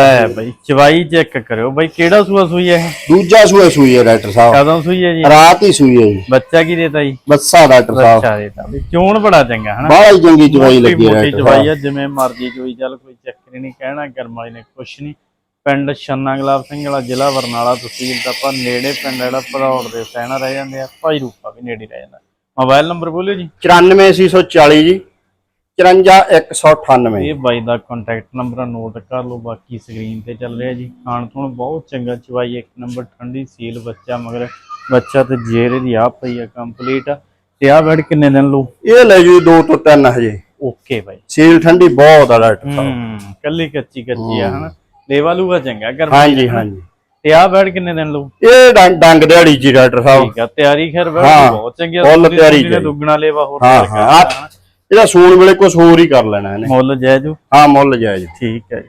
ਹੈ ਬਈ ਚਵਾਈ ਚੈੱਕ ਕਰਿਓ ਬਈ ਕਿਹੜਾ ਸੂਆ ਸੂਈ ਹੈ ਇਹ? ਦੂਜਾ ਸੂਆ ਸੂਈ ਹੈ ਡਾਕਟਰ ਸਾਹਿਬ। ਕਦੋਂ ਸੂਈ ਹੈ ਜੀ? ਰਾਤ ਹੀ ਸੂਈ ਹੈ ਜੀ। ਬੱਚਾ ਕੀ ਦੇਤਾ ਜੀ? ਬੱਸਾ ਡਾਕਟਰ ਸਾਹਿਬ। ਬੱਚਾ ਦੇਤਾ ਬਈ ਚੋਣ ਬੜਾ ਚੰਗਾ ਹਨਾ? ਬਾਹਲਾ ਹੀ ਚੰਗੀ ਚਵਾਈ ਲੱਗੀ ਹੈ ਮੋਟੀ ਡਾਕਟਰ ਚਵਾਈ ਸਾਹਿਬ। ਆ ਜਿਵੇਂ ਮਰਜ਼ੀ ਚੋਈ ਚੱਲ ਕੋਈ ਚੱਕਰ ਨਹੀਂ ਕਹਿਣਾ ਕਰਮਾ ਜੀ ਨੇ ਕੁਛ ਨਹੀਂ। ਪਿੰਡ ਛੰਨਾ ਗੁਲਾਬ ਸਿੰਘ ਵਾਲਾ ਜ਼ਿਲ੍ਹਾ ਬਰਨਾਲਾ ਤਹਿਸੀਲ ਦਾ ਆਪਾਂ ਨੇੜੇ ਪਿੰਡ ਜਿਹੜਾ ਭਦੌੜ ਦੇ ਸੈਣਾ ਰਹਿ ਜਾਂਦੇ ਆ ਭਾਈ ਰੂਪਾ ਵੀ ਨੇੜੇ ਰਹਿ ਜਾਂਦਾ। ਮੋਬਾਈਲ ਨੰਬਰ ਬੋਲਿਓ ਜੀ। 94640 ਜੀ। 54198 ਇਹ ਬਾਈ ਦਾ ਕੰਟੈਕਟ ਨੰਬਰ ਨੋਟ ਕਰ ਲਓ ਬਾਕੀ ਸਕਰੀਨ ਤੇ ਚੱਲ ਰਿਹਾ ਜੀ। ਖਾਣ ਤੋਂ ਬਹੁਤ ਚੰਗਾ ਚਵਾਈ ਇੱਕ ਨੰਬਰ ਠੰਡੀ ਸੀਲ ਬੱਚਾ ਮਗਰ ਬੱਚਾ ਤੇ ਜੇਰੇ ਦੀ ਆ ਪਈ ਆ ਕੰਪਲੀਟ ਤੇ ਆ ਬੈਡ ਕਿੰਨੇ ਦਿਨ ਲਓ ਇਹ ਲੈ ਜੂ 2 ਤੋਂ 3 ਹਜੇ। ਓਕੇ ਬਾਈ। ਸੀਲ ਠੰਡੀ ਬਹੁਤ ਆ ਡਾਕਟਰ ਸਾਹਿਬ ਕੱਲੀ ਕੱਚੀ ਕੱਚੀ ਆ ਹਨਾ? ਲੇਵਾ ਲੂਗਾ ਚੰਗਾ ਗਰਮ ਹਾਂਜੀ ਹਾਂਜੀ। ਤੇ ਆ ਬੈਡ ਕਿੰਨੇ ਦਿਨ ਲਓ ਇਹ ਡੰਗ ਦਿਹਾੜੀ ਜੀ ਡਾਕਟਰ ਸਾਹਿਬ। ਠੀਕ ਆ ਤਿਆਰੀ ਖੈਰ ਬਹੁਤ ਚੰਗੀ ਆ ਫੁੱਲ ਤੁਸੀਂ ਤਿਆਰੀ ਨੇ ਜੀ। ਦੁੱਗਣਾ ਲੇਵਾ ਹੋਰ ਹਾਂ ਹਾਂ। ਇਹਦਾ ਸੂਣ ਵੇਲੇ ਕੁਝ ਹੋਰ ਹੀ ਕਰ ਲੈਣਾ ਇਹਨੇ। ਮੁੱਲ ਜਾਇਜੂ? ਹਾਂ ਮੁੱਲ ਜਾਇਜ਼। ਠੀਕ ਹੈ ਜੀ।